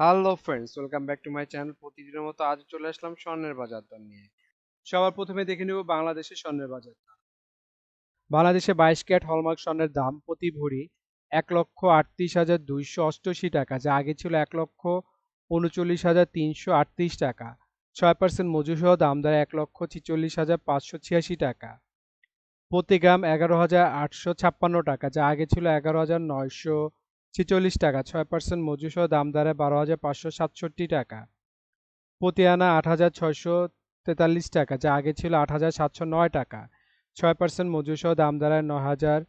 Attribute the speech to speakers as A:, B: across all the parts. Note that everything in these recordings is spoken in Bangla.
A: Hello friends welcome back to my channel প্রতিদিনের মতো আজ চলে আসলাম স্বর্ণের বাজার দর নিয়ে। সবার প্রথমে দেখে নেব বাংলাদেশের স্বর্ণের বাজার দর। বাংলাদেশে বাইশ ক্যারেট হলমার্ক স্বর্ণের দাম প্রতি ভরি এক লক্ষ আটত্রিশ হাজার দুইশো অষ্টআশি টাকা, যা আগে ছিল এক লক্ষ উনচল্লিশ হাজার তিনশো আটত্রিশ টাকা। ছয় পার্সেন্ট মজুসহ দাম দ্বারা এক লক্ষ ছিচল্লিশ হাজার পাঁচশো ছিয়াশি টাকা। প্রতি গ্রাম এগারো হাজার আটশো ছাপ্পান্ন টাকা, যা আগে ছিল এগারো হাজার নয়শো ছেচল্লিশ টাকা, ছয় পার্সেন্ট মজুসহ দাম দাঁড়ায় বারো হাজার পাঁচশো সাতষট্টি টাকা। প্রতি আনা আট হাজার ছয়শো তেতাল্লিশ টাকা, যা আগে ছিল আট হাজার সাতশো নয় টাকা। ছয় পার্সেন্ট মজুসহ দাম দাঁড়ায় নয় হাজার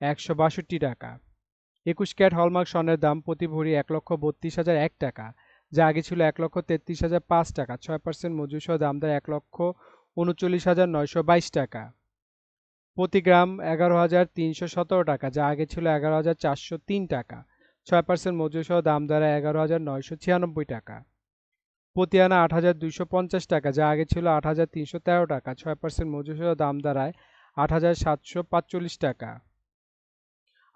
A: একশো বাষট্টি টাকা। একুশ ক্যারেট হলমার্ক স্বর্ণের দাম প্রতি ভরি এক লক্ষ বত্রিশ হাজার এক টাকা, যা আগে ছিল এক লক্ষ তেত্রিশ হাজার পাঁচ টাকা। ছয় পার্সেন্ট মজুসহ দাম দাঁড়ায় এক লক্ষ উনচল্লিশ হাজার নয়শো বাইশ টাকা। প্রতি গ্রাম এগারো হাজার তিনশো সতেরো টাকা, যা আগে ছিল এগারো হাজার চারশো তিন টাকা। ছয় পার্সেন্ট মজুরিসহ দাম দ্বারা এগারো হাজার নয়শো ছিয়ানব্বই টাকা। প্রতি আনা আট হাজার দুইশো পঞ্চাশ টাকা, যা আগে ছিল আট হাজার তিনশো তেরো টাকা। ছয় পার্সেন্ট মজুরিসহ দাম দাঁড়ায় আট হাজার সাতশো পাঁচচল্লিশ টাকা।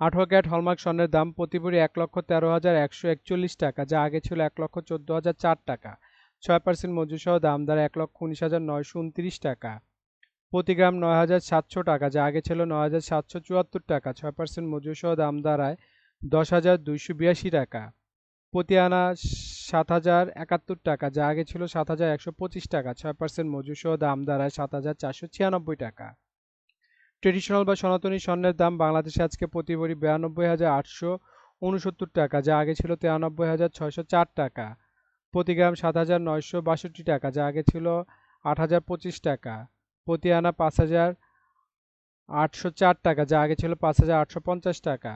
A: আঠারো ক্যারেট হলমার্ক স্বর্ণের দাম প্রতি ভরি এক লক্ষ তেরো হাজার একশো একচল্লিশ টাকা, যা আগে ছিল এক লক্ষ চোদ্দ হাজার চার টাকা। ছয় পার্সেন্ট মজুরিসহ দাম দ্বারা এক লক্ষ উনিশ হাজার নয়শো উনত্রিশ টাকা। প্রতি গ্রাম নয় হাজার সাতশো টাকা, যা আগে ছিল নয় হাজার সাতশো চুয়াত্তর টাকা, ছয় পার্সেন্ট মজুরিসহ দাম দাঁড়ায় দশ হাজার দুইশো বিরাশি টাকা। প্রতি আনা সাত হাজার একাত্তর টাকা, যা আগে ছিল সাত হাজার একশো পঁচিশ টাকা, ছয় পার্সেন্ট মজুরিসহ দাম দাঁড়ায় সাত হাজার চারশো ছিয়ানব্বই টাকা। ট্রেডিশনাল বা সনাতনী স্বর্ণের দাম বাংলাদেশে আজকে প্রতি ভরি বিরানব্বই হাজার আটশো উনসত্তর টাকা, যা আগে ছিল তিরানব্বই হাজার ছয়শো চার টাকা। প্রতি গ্রাম সাত হাজার নয়শো বাষট্টি টাকা, যা আগে ছিল আট হাজার পঁচিশ টাকা। প্রতি আনা পাঁচ হাজার আটশো চার টাকা, যা আগে ছিল পাঁচ হাজার আটশো পঞ্চাশ টাকা।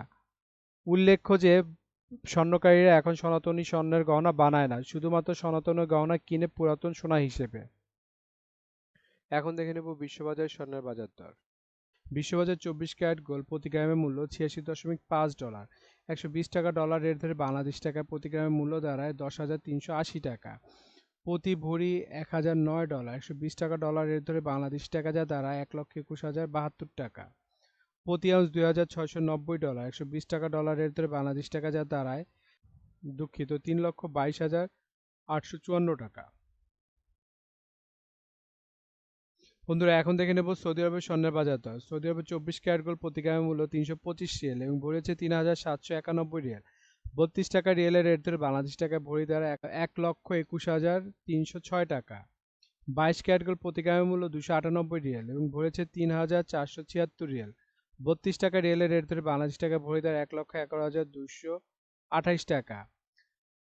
A: উল্লেখ্য যে, স্বর্ণকারীরা এখন সনাতনী স্বর্ণের গহনা বানায় না, শুধুমাত্র সনাতন গহনা কিনে পুরাতন সোনা হিসেবে। এখন দেখে নেব বিশ্ববাজার স্বর্ণের বাজার দর। বিশ্ববাজার চব্বিশ ক্যারেট গোল্ড প্রতি গ্রামের মূল্য ছিয়াশি দশমিক পাঁচ ডলার। একশো বিশ টাকা ডলার রেট ধরে বাংলাদেশ টাকা প্রতি গ্রামের মূল্য দাঁড়ায় দশ হাজার তিনশো আশি টাকা। প্রতি ভরি এক হাজার নয় ডলার। একশো বিশ টাকা ডলার রেট ধরে বাংলাদেশ টাকা যা দাঁড়ায় এক লক্ষ একুশ হাজার বাহাত্তর টাকা। প্রতি আউন্স দুই হাজার ছয়শো নব্বই ডলার। একশো বিশ টাকা ডলার রেট ধরে বাংলাদেশ টাকা যা দাঁড়ায় দুঃখিত তিন লক্ষ বাইশ হাজার আটশো চুয়ান্ন টাকা। বন্ধুরা, এখন দেখে নেব সৌদি আরবের স্বর্ণের বাজার দর। সৌদি আরবের চব্বিশ ক্যারেট গোল্ড প্রতি মূল্য তিনশো পঁচিশ রিয়েল এবং ভরেছে তিন হাজার সাতশো একানব্বই রিয়েল। বত্রিশ টাকা রিয়েলের রেট ধরে বাংলাদেশ টাকায় ভরি দ্বারা এক লক্ষ একুশ হাজার তিনশো ছয় টাকা। বাইশ ক্যারেট গোল্ড মূল্য দুশো আটানব্বই রিয়েল এবং ভরেছে তিন হাজার চারশো ছিয়াত্তর রিয়েল। বত্রিশ টাকা রিয়েলের রেট ধরে বাংলাদেশ টাকা ভরি দ্বারা এক লক্ষ এগারো হাজার দুশো আঠাইশ টাকা।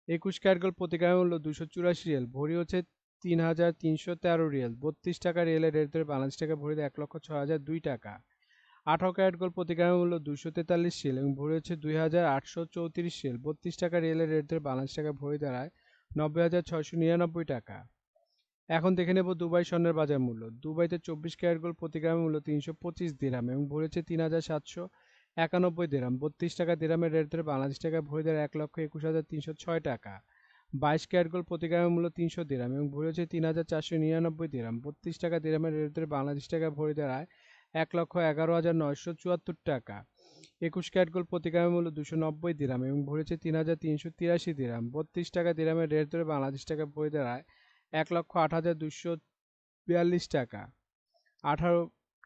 A: একুশ ক্যারেট গোল্ড মূল্য দুশো চুরাশি রিয়েল, ভরি হচ্ছে তিন হাজার তিনশো তেরো রিয়েল। বত্রিশ টাকা রিয়েলের রেট ধরে বাংলাদেশ টাকা ভরি দেয় এক লক্ষ ছয় হাজার দুই টাকা। আঠারো ক্যারেট গোল্ড প্রতি গ্রামের মূল্য দুশো তেতাল্লিশ রিয়েল এবং ভরি হচ্ছে দুই হাজার আটশো চৌত্রিশ রিয়েল বত্রিশ টাকা রিয়েলের রেট ধরে বাংলাদেশ টাকা ভরি দাঁড়ায় নব্বই হাজার ছয়শো নিরানব্বই টাকা। এখন দেখে নেব দুবাই স্বর্ণের বাজার মূল্য। দুবাইতে চব্বিশ ক্যারেট গোল্ড প্রতি গ্রামের মূল্য তিনশো পঁচিশ দিরাম এবং ভরেছে তিন হাজার সাতশো একানব্বই দিরাম। বত্রিশ টাকা দিরামের রেট ধরে বাংলাদেশ টাকা ভরি দেয় এক লক্ষ একুশ হাজার তিনশো ছয় টাকা। বাইশ ক্যারেট গোল্ড প্রতি গ্রামের মূল্য তিনশো দিরাম এবং ভরেছে তিন হাজার চারশো নিরানব্বই দিরাম। বত্রিশ টাকা দিরামের রেট ধরে বাংলাদেশ টাকা ভরি দাঁড়ায় এক লক্ষ এগারো হাজার নয়শো চুয়াত্তর টাকা। একুশ ক্যারেট গোল্ড প্রতি গ্রামের মূল্য দুশো নব্বই দিরাম এবং ভরেছে তিন হাজার তিনশো তিরাশি দিরাম। বত্রিশ টাকা দিরামের রেট ধরে বাংলাদেশ টাকা ভরি দাঁড়ায় এক লক্ষ আট হাজার দুশো বিয়াল্লিশ টাকা। আঠারো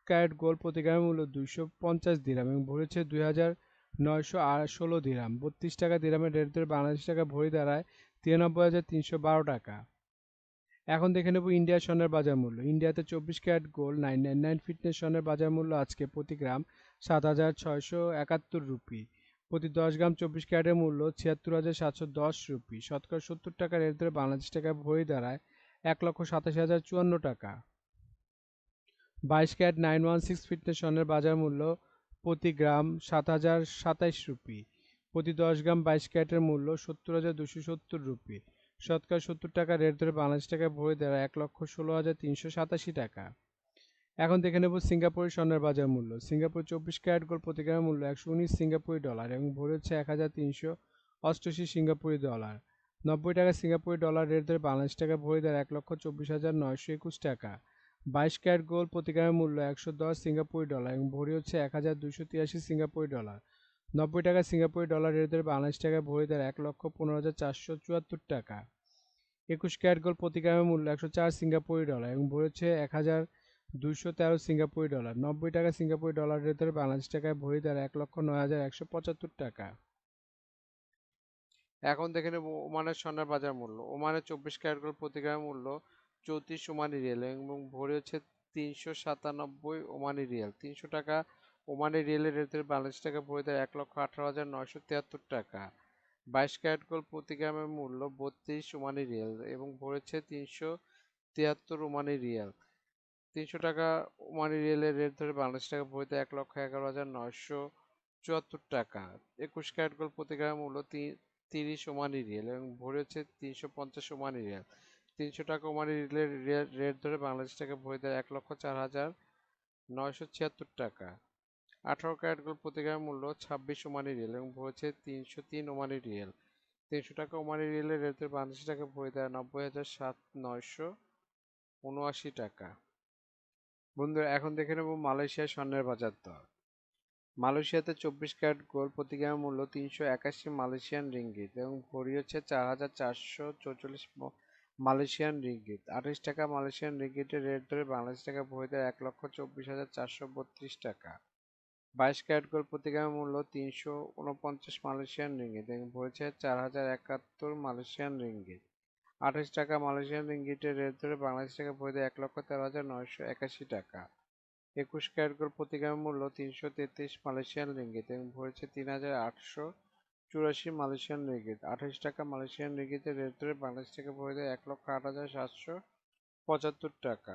A: ক্যারেট গোল্ড প্রতি গ্রামের মূল্য দুইশো পঞ্চাশ দিরাম এবং ভরেছে দুই হাজার নয়শো ষোলো দিরাম। বত্রিশ টাকা দিরামের রেট ধরে বাংলাদেশ টাকা ভরি দাঁড়ায় তিরানব্বই হাজার তিনশো বারো টাকা। এখন দেখে নেব ইন্ডিয়া স্বর্ণের বাজার মূল্য। ইন্ডিয়াতে চব্বিশ carat gold, nine nine nine fitness স্বর্ণের বাজার মূল্য আজকে প্রতি গ্রাম সাত হাজার ছয়শো একাত্তর রুপি। প্রতি দশ গ্রাম চব্বিশ ক্যারেটের মূল্য ছিয়াত্তর হাজার সাতশো দশ রুপি। শতকরা সত্তর টাকা রেট ধরে বাংলাদেশ টাকায় ভরি দাঁড়ায় এক লক্ষ সাতাশি হাজার চুয়ান্ন টাকা। বাইশ carat nine one six fitness স্বর্ণের বাজার মূল্য প্রতি গ্রাম সাত হাজার সাতাইশ রুপি। প্রতি দশ গ্রাম বাইশ ক্যারেটের মূল্য সত্তর হাজার দুশো সত্তর রুপি। শতকরা সত্তর টাকা রেট ধরে বাংলাদেশ টাকায় ভরে দেওয়া এক লক্ষ ষোলো হাজার তিনশো সাতাশি টাকা। এখন দেখে নেব সিঙ্গাপুরের স্বর্ণের বাজার মূল্য। সিঙ্গাপুর চব্বিশ ক্যারেট গোল্ড প্রতি গ্রামের মূল্য একশো উনিশ সিঙ্গাপুরি ডলার এবং ভরে হচ্ছে এক হাজার তিনশো অষ্টআশি সিঙ্গাপুরি ডলার। নব্বই টাকা সিঙ্গাপুরি ডলার রেট ধরে বাংলাদেশ টাকা ভরে দেওয়ার এক লক্ষ চব্বিশ হাজার নয়শো একুশ টাকা। বাইশ ক্যারেট গোল্ড প্রতি গ্রামের মূল্য একশো দশ সিঙ্গাপুরি ডলার এবং ভরি হচ্ছে এক হাজার দুশো তিরাশি সিঙ্গাপুরি ডলার। নব্বই টাকা সিঙ্গাপুরি ডলার রেট বাংলাদেশ টাকায় ভরি দেয় এক লক্ষ পনেরো হাজার চারশো চুয়াত্তর টাকা। একুশ ক্যারেট গোল্ড প্রতি গ্রামের মূল্য একশো চার সিঙ্গাপুরি ডলার এবং ভরেছে এক হাজার দুইশো তেরো সিঙ্গাপুরি ডলার। নব্বই টাকা সিঙ্গাপুরি ডলার রেট ধরে বাংলাদেশ টাকায় ভরি দেয় এক লক্ষ নয় হাজার একশো পঁচাত্তর টাকা। এখন দেখে নেব ওমানের স্বর্ণের বাজার মূল্য। ওমানের চব্বিশ ক্যারেট গোল্ড প্রতি গ্রামের মূল্য চৌত্রিশ ওমানি রিয়েল এবং ভরি হচ্ছে তিনশো সাতানব্বই ওমানি রিয়েল। তিনশো টাকা ওমানি রিয়েলের রেট ধরে বাংলাদেশ টাকা ভরি দেয় এক লক্ষ আঠারো হাজার নয়শো তিয়াত্তর টাকা। বাইশ ক্যারেট গোল্ড প্রতি গ্রামের মূল্য বত্রিশ ওমানি রিয়েল এবং ভরেছে তিনশো তিয়াত্তর ওমানি রিয়েল। তিনশো টাকা ওমানি রিয়েলের রেট ধরে বাংলাদেশ টাকা ভরিতে এক লক্ষ এগারো হাজার নয়শো চুয়াত্তর টাকা। একুশ ক্যারেট গোল্ড প্রতি গ্রামের মূল্য তিরিশ ওমানি রিয়েল এবং ভরে হচ্ছে তিনশো পঞ্চাশ ওমানি রিয়েল। তিনশো টাকা ওমানি রিয়েলের রেট ধরে বাংলাদেশ টাকা ভরি দেয় এক লক্ষ চার হাজার নয়শো ছিয়াত্তর টাকা। আঠারো ক্যারেট গোল্ড প্রতি গ্রামের মূল্য ছাব্বিশ ওমানি রিয়েল এবং ভরেছে তিনশো তিন ওমানি রিয়েল। তিনশো টাকা ওমানি রিয়েলের রেট বাংলাদেশ টাকা ভরি দেয় নব্বই হাজার সাত নয়শো উনআশি টাকা। বন্ধুরা, এখন দেখে নেব মালয়েশিয়ার স্বর্ণের বাজার দর। মালয়েশিয়াতে চব্বিশ ক্যারেট গোল্ড প্রতি গ্রামের মূল্য তিনশো একাশি মালয়েশিয়ান রিঙ্গিত এবং ভরি হচ্ছে চার হাজার চারশো চৌচল্লিশ মালয়েশিয়ান রিঙ্গিত। আঠাশ টাকা মালয়েশিয়ান রিঙ্গিতের রেট ধরে বাংলাদেশ টাকা ভরি দেয় এক লক্ষ চব্বিশ হাজার চারশো বত্রিশ টাকা। বাইশ ক্যারেট গোল্ড প্রতি মূল্য তিনশো উনপঞ্চাশ মালয়েশিয়ান রিঙ্গিত। এবং ভরেছে চার হাজার একাত্তর মালয়েশিয়ান রিঙ্গিত। আঠাশ টাকা মালয়েশিয়ান রিঙ্গিটের রেট ধরে বাংলাদেশ টাকা দেয় এক লক্ষ তেরো হাজার নয়শো একাশি টাকা। একুশ ক্যারেট গোল্ড প্রতি মূল্য তিনশো তেত্রিশ মালয়েশিয়ান রিঙ্গিত এবং ভরেছে তিন হাজার আটশো চুরাশি মালয়েশিয়ান রিঙ্গিত। আঠাশ টাকা মালয়েশিয়ান রিঙ্গিতের রেট ধরে বাংলাদেশ টাকা দেয় এক লক্ষ আট হাজার সাতশো পঁচাত্তর টাকা।